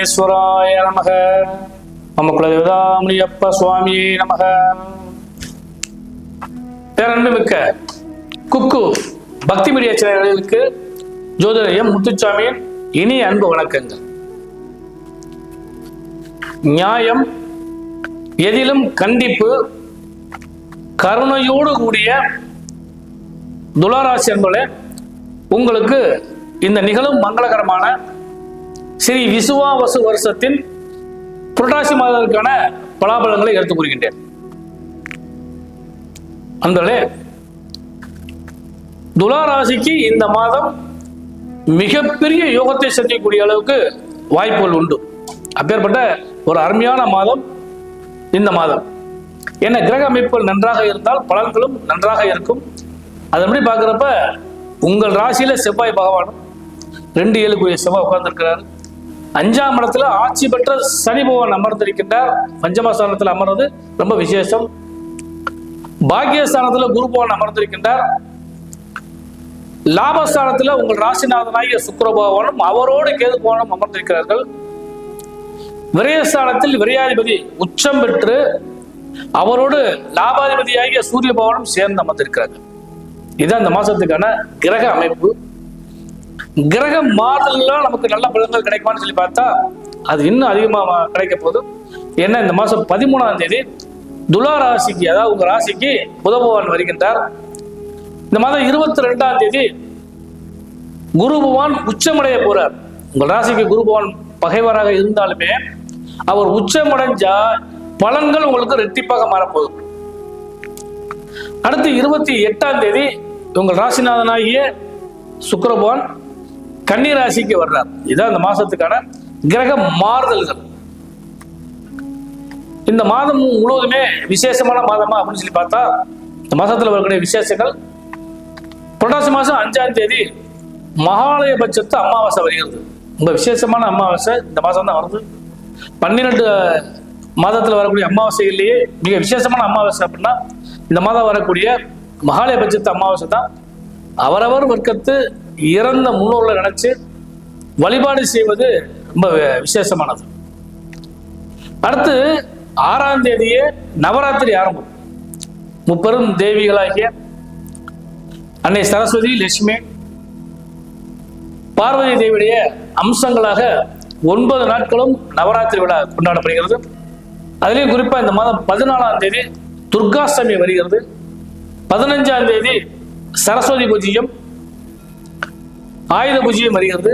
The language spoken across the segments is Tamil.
விக்னேஸ்வராய நமக. நம்ம குலதேவதாமணியப்ப சுவாமியே நமக. பேரன்பு மிக்க குக்கு பக்தி மீடியா சேனல்களுக்கு ஜோதிடர் முத்துச்சாமியின் இனிய அன்பு வணக்கங்கள். நியாயம் எதிலும் கண்டிப்பு கருணையோடு கூடிய துளாராசி என்பதே உங்களுக்கு இந்த நிகழும் மங்களகரமான ஸ்ரீ விசுவாவசு வருஷத்தின் புரட்டாசி மாதத்திற்கான பலாபலங்களை எடுத்துக் கூறுகின்றேன். அந்தளே துலா ராசிக்கு இந்த மாதம் மிகப்பெரிய யோகத்தை சந்திக்கக்கூடிய அளவுக்கு வாய்ப்புகள் உண்டு. அப்பேற்பட்ட ஒரு அருமையான மாதம் இந்த மாதம். என்ன கிரக அமைப்புகள் நன்றாக இருந்தால் பலன்களும் நன்றாக இருக்கும். அதன்படி பார்க்குறப்ப உங்கள் ராசியில செவ்வாய் பகவானும் ரெண்டு ஏழுக்குரிய செவ்வாய் உட்கார்ந்துருக்கிறார். அஞ்சாம் இடத்துல ஆட்சி பெற்ற சனி பகவான் அமர்ந்திருக்கின்றார் பஞ்சமஸ்தானத்தில் அமர்றது ரொம்ப விசேஷம். பாக்கியஸ்தானத்துல குரு பகவான் அமர்ந்திருக்கின்றார். லாபஸ்தானத்துல உங்கள் ராசிநாதனாகிய சுக்கர பகவானும் அவரோடு கேது பகவானும் அமர்ந்திருக்கிறார்கள். விரயஸ்தானத்தில் விரையாதிபதி உச்சம் பெற்று அவரோடு லாபாதிபதியாகிய சூரிய பகவானும் சேர்ந்து அமர்ந்திருக்கிறார்கள். இதுதான் இந்த மாசத்துக்கான கிரக அமைப்பு. கிரக மாதல்லாம் நமக்கு நல்ல பலன்கள் கிடைக்குமான்னு சொல்லி பார்த்தா அது இன்னும் அதிகமாக கிடைக்க போகுது. ஏன்னா இந்த மாசம் பதிமூணாம் தேதி துலா ராசிக்கு அதாவது உங்க ராசிக்கு புத பகவான் வருகின்றார். இந்த மாதம் இருபத்தி ரெண்டாம் தேதி குரு பகவான் உச்சமடைய போறார். உங்கள் ராசிக்கு குரு பகவான் பகைவராக இருந்தாலுமே அவர் உச்சமடைஞ்சா பலன்கள் உங்களுக்கு ரெட்டிப்பாக மாறப்போகுது அடுத்து இருபத்தி எட்டாம் தேதி உங்கள் ராசிநாதனாகிய சுக்கிர கன்னிராசிக்கு ராசிக்கு வர்றார். இதுதான் இந்த மாசத்துக்கான கிரக மாறுதல்கள். இந்த மாதம் முழுவதுமே விசேஷமான மாதமா அப்படின்னு சொல்லி பார்த்தா இந்த மாசத்துல வரக்கூடிய விசேஷங்கள் புரட்டாசி மாசம் அஞ்சாம் தேதி மகாலய பட்சத்து அமாவாசை வருகிறது. ரொம்ப விசேஷமான அமாவாசை இந்த மாதம் தான் வருது. பன்னிரெண்டு மாதத்துல வரக்கூடிய அமாவாசைகள்லேயே மிக விசேஷமான அமாவாசை அப்படின்னா இந்த மாதம் வரக்கூடிய மகாலய பட்சத்து அமாவாசை தான். அவரவர் வர்க்கத்து இறந்த முன்னோர்களை நினைச்சு வழிபாடு செய்வது ரொம்ப விசேஷமானது. அடுத்து ஆறாம் தேதியே நவராத்திரி ஆரம்பம். முப்பெரும் தேவிகளாகிய அன்னை சரஸ்வதி லட்சுமி பார்வதி தேவியுடைய அம்சங்களாக ஒன்பது நாட்களும் நவராத்திரி விழா கொண்டாடப்படுகிறது. அதிலேயும் குறிப்பா இந்த மாதம் பதினாலாம் தேதி துர்காஷ்டமி வருகிறது. பதினஞ்சாம் தேதி சரஸ்வதி பூஜையும் ஆயுத பூஜையும் வருகிறது.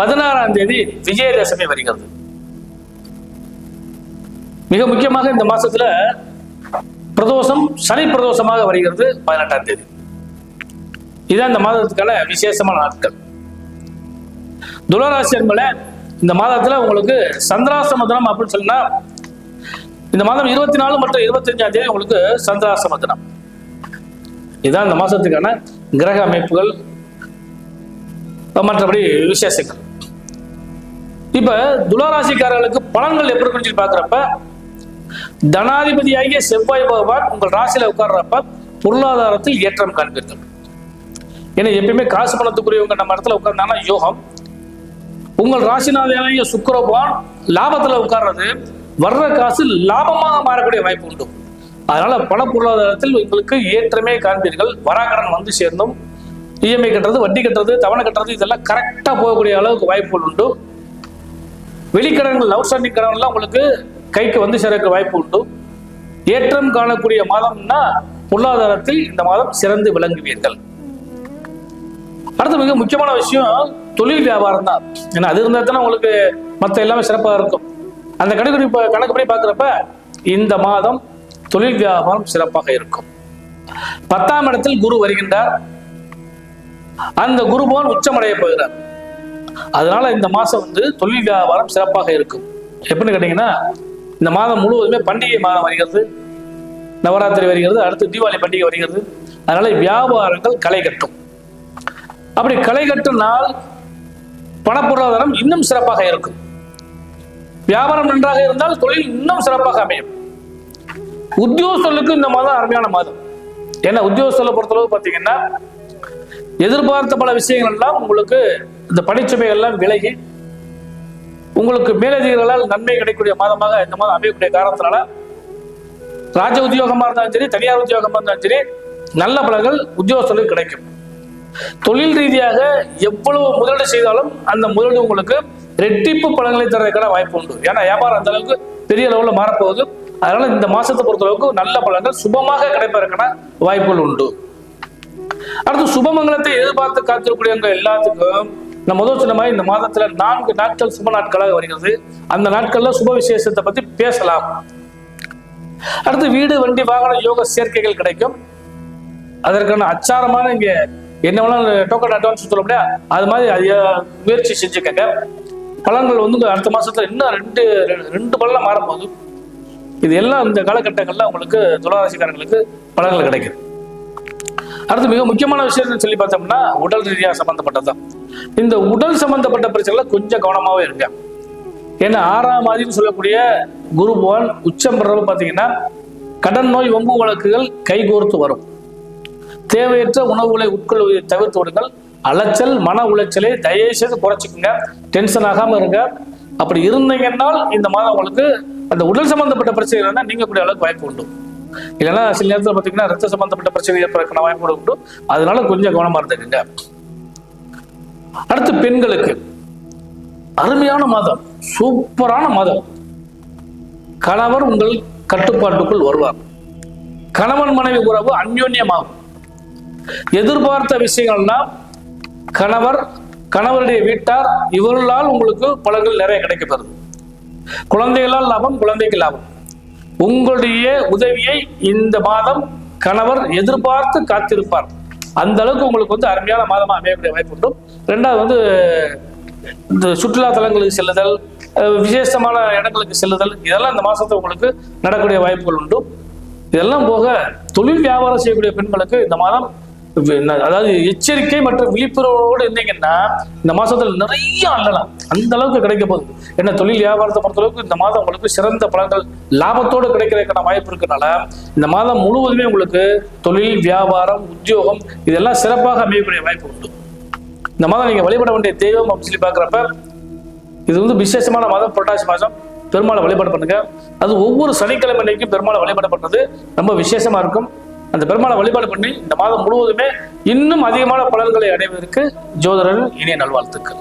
பதினாறாம் தேதி விஜயதசமி வருகிறது. மிக முக்கியமாக இந்த மாசத்துல பிரதோஷம் சனி பிரதோஷமாக வருகிறது பதினெட்டாம் தேதி. இதுதான் இந்த மாதத்துக்கான விசேஷமான நாட்கள். துளராசி என்பல இந்த மாதத்துல உங்களுக்கு சந்திராசம தினம் அப்படின்னு சொன்னா இந்த மாதம் இருபத்தி நாலு மற்றும் இருபத்தஞ்சாம் தேதி உங்களுக்கு சந்திராசம தினம் இதுதான் இந்த மாசத்துக்கான கிரக அமைப்புகள் மற்றபடி விசேஷங்கள். இப்ப துளாராசிக்காரர்களுக்கு பலன்கள் எப்படி இருக்குன்னு சொல்லி தனாதிபதியாகிய செவ்வாய் பகவான் உங்கள் ராசியில உட்கார்றப்ப பொருளாதாரத்தில் ஏற்றம் காண்பீர்கள். ஏன்னா எப்பயுமே காசு பணத்துக்குரியவங்க நம்ம இடத்துல உட்கார்ந்தாங்கன்னா யோகம். உங்கள் ராசிநாதனாகிய சுக்கரபான் லாபத்துல உட்கார்றது வர்ற காசு லாபமாக மாறக்கூடிய வாய்ப்பு உண்டு. அதனால பண பொருளாதாரத்தில் உங்களுக்கு ஏற்றமே காண்பீர்கள். வராக்கடன் வந்து சேர்ந்தும் இஎம்ஐ கட்டுறது வட்டி கட்டுறது தவணை கட்டுறது இதெல்லாம் கரெக்டா போகக்கூடிய அளவுக்கு வாய்ப்புகள் உண்டு. வெளிக்கடன்கள் அவுட்ஸ்டாண்டிங் கடன்லாம் உங்களுக்கு கைக்கு வந்து சேர்க்க வாய்ப்பு உண்டு. ஏற்றம் காணக்கூடிய மாதம்னா பொருளாதாரத்தில் இந்த மாதம் சிறந்து விளங்குவீர்கள். அடுத்து மிக முக்கியமான விஷயம் தொழில் வியாபாரம் தான். ஏன்னா அது இருந்தால் தானே உங்களுக்கு மற்ற எல்லாமே சிறப்பாக இருக்கும். அந்த கணக்கு கணக்குப்படி பார்க்குறப்ப இந்த மாதம் தொழில் வியாபாரம் சிறப்பாக இருக்கும். பத்தாம் இடத்தில் குரு வருகின்றார். அந்த குரு பகவான் உச்சமடைய போகிறார். அதனால இந்த மாசம் வந்து தொழில் வியாபாரம் சிறப்பாக இருக்கும். எப்படின்னு கேட்டீங்கன்னா இந்த மாதம் முழுவதுமே பண்டிகை மாதம் வருகிறது. நவராத்திரி வருகிறது அடுத்து தீபாவளி பண்டிகை வருகிறது. அதனால வியாபாரங்கள் களை கட்டும். அப்படி களை கட்டினால் பணப்பொருளாதாரம் இன்னும் சிறப்பாக இருக்கும். வியாபாரம் நன்றாக இருந்தால் தொழில் இன்னும் சிறப்பாக அமையும். உத்தியோகஸ்தர்களுக்கு இந்த மாதம் அருமையான மாதம். ஏன்னா உத்தியோகஸ்தலை பொறுத்தளவு பார்த்தீங்கன்னா எதிர்பார்த்த பல விஷயங்கள் எல்லாம் உங்களுக்கு இந்த பணிச்சுமை எல்லாம் விலகி உங்களுக்கு மேலதிகாரிகளால் நன்மை கிடைக்கக்கூடிய மாதமாக இந்த மாதம் அமையக்கூடிய காரணத்தினால ராஜ உத்தியோகமா இருந்தாலும் சரி தனியார் உத்தியோகமா இருந்தாலும் சரி நல்ல பலன்கள் உத்தியோகத்தில் கிடைக்கும். தொழில் ரீதியாக எவ்வளவு முதலீடு செய்தாலும் அந்த முதலீடு உங்களுக்கு ரெட்டிப்பு பலன்களை தரதுக்கான வாய்ப்பு உண்டு. ஏன்னா வியாபாரம் அந்த அளவுக்கு பெரிய அளவில் மாறப்போகுது. அதனால இந்த மாசத்தை பொறுத்தளவுக்கு நல்ல பலன்கள் சுபமாக கிடைப்பதற்கான வாய்ப்புகள் உண்டு. அடுத்து சுபமங்கலத்தை எதிர்பார்த்து காத்திருக்கூடியவங்க எல்லாத்துக்கும் நம்ம முதல் சொன்ன மாதிரி இந்த மாதத்துல நான்கு நாட்கள் சுப நாட்களாக வருகிறது. அந்த நாட்கள்ல சுப விசேஷத்தை பத்தி பேசலாம். அடுத்து வீடு வண்டி வாகன யோக சேர்க்கைகள் கிடைக்கும். அதற்கான அச்சாரமான இங்க என்ன வேணாலும் டோக்கன் அட்வான்ஸ் சொல்ல முடியா? அது மாதிரி அது முயற்சி செஞ்சுக்கங்க. பழங்கள் வந்து அடுத்த மாசத்துல இன்னும் ரெண்டு ரெண்டு பலனா மாறும்போது இது எல்லாம் இந்த காலகட்டங்கள்ல உங்களுக்கு துளாராசிக்காரங்களுக்கு பலன்கள் கிடைக்குது அடுத்து மிக முக்கியமான விஷயம் சொல்லி பார்த்தோம்னா உடல் ரீதியா சம்மந்தப்பட்டது இந்த உடல் சம்பந்தப்பட்ட பிரச்சனைல கொஞ்சம் கவனமாவே இருங்க. ஏன்னா ஆறாம் மாதிரின்னு சொல்லக்கூடிய குரு பகவான் உச்சம் பெறவு பார்த்தீங்கன்னா கடன் நோய் வம்பு வழக்குகள் கைகோர்த்து வரும். தேவையற்ற உணவுகளை உட்கொள்வதை தவிர்த்து விடுங்கள். அலைச்சல் மன உளைச்சலை தயவுசெய்து குறைச்சிக்கோங்க. டென்ஷன் ஆகாம இருங்க. அப்படி இருந்தீங்கன்னால் இந்த மாதம் உங்களுக்கு அந்த உடல் சம்பந்தப்பட்ட பிரச்சனைகள் நீங்க கூடிய அளவுக்கு வாய்ப்பு உண்டு. இல்லைன்னா சில நேரத்தில் பார்த்தீங்கன்னா ரத்த சம்பந்தப்பட்ட பிரச்சனை ஏற்படுறதுக்கான வாய்ப்பு உண்டு. அதனால கொஞ்சம் கவனமா இருந்துக்குங்க. அடுத்து பெண்களுக்கு. அருமையான மாதம். சூப்பரான மாதம். கணவர் உங்கள் கட்டுப்பாட்டுக்குள் வருவார். கணவன் மனைவி உறவு அந்யோன்யமாகும். எதிர்பார்த்த விஷயங்கள்னா கணவர் கணவருடைய வீட்டார் இவர்களால் உங்களுக்கு பலன்கள் நிறைய கிடைக்கப்படுது குழந்தைகளால் லாபம் குழந்தைக்கு லாபம். உங்களுடைய உதவியை இந்த மாதம் கணவர் எதிர்பார்த்து காத்திருப்பார். அந்த அளவுக்கு உங்களுக்கு வந்து அருமையான மாதமா அமையக்கூடிய வாய்ப்பு உண்டு. ரெண்டாவது வந்து இந்த சுற்றுலா தலங்களுக்கு செல்லுதல் விசேஷமான இடங்களுக்கு செல்லுதல் இதெல்லாம் இந்த மாசத்துல உங்களுக்கு நடக்கக்கூடிய வாய்ப்புகள் உண்டு. இதெல்லாம் போக தொழில் வியாபாரம் செய்யக்கூடிய பெண்களுக்கு இந்த மாதம் அதாவது எச்சரிக்கை மற்றும் விழிப்புணர்வோடு இருந்தீங்கன்னா இந்த மாசத்துல நிறைய அள்ளலாம் அந்த அளவுக்கு கிடைக்க போகுது. என்ன தொழில் வியாபாரத்தை பொறுத்தளவுக்கு இந்த மாதம் உங்களுக்கு சிறந்த பலன்கள் லாபத்தோடு கிடைக்கிறதுக்கான வாய்ப்பு இருக்கனால இந்த மாதம் முழுவதுமே உங்களுக்கு தொழில் வியாபாரம் உத்தியோகம் இதெல்லாம் சிறப்பாக அமையக்கூடிய வாய்ப்பு உண்டு. இந்த மாதம் நீங்க வழிபட வேண்டிய தெய்வம் அப்படின்னு சொல்லி பாக்குறப்ப இது வந்து விசேஷமான மாதம் புரட்டாசி மாதம். பெருமாளை வழிபாடு பண்ணுங்க. அது ஒவ்வொரு சனிக்கிழமை அன்னைக்கும் பெருமாளை வழிபாடு பண்றது ரொம்ப விசேஷமா இருக்கும். அந்த பெருமாளை வழிபாடு பண்ணி இந்த மாதம் முழுவதுமே இன்னும் அதிகமான பலன்களை அடைவதற்கு ஜோதிடரின் இனிய நல்வாழ்த்துக்கள்.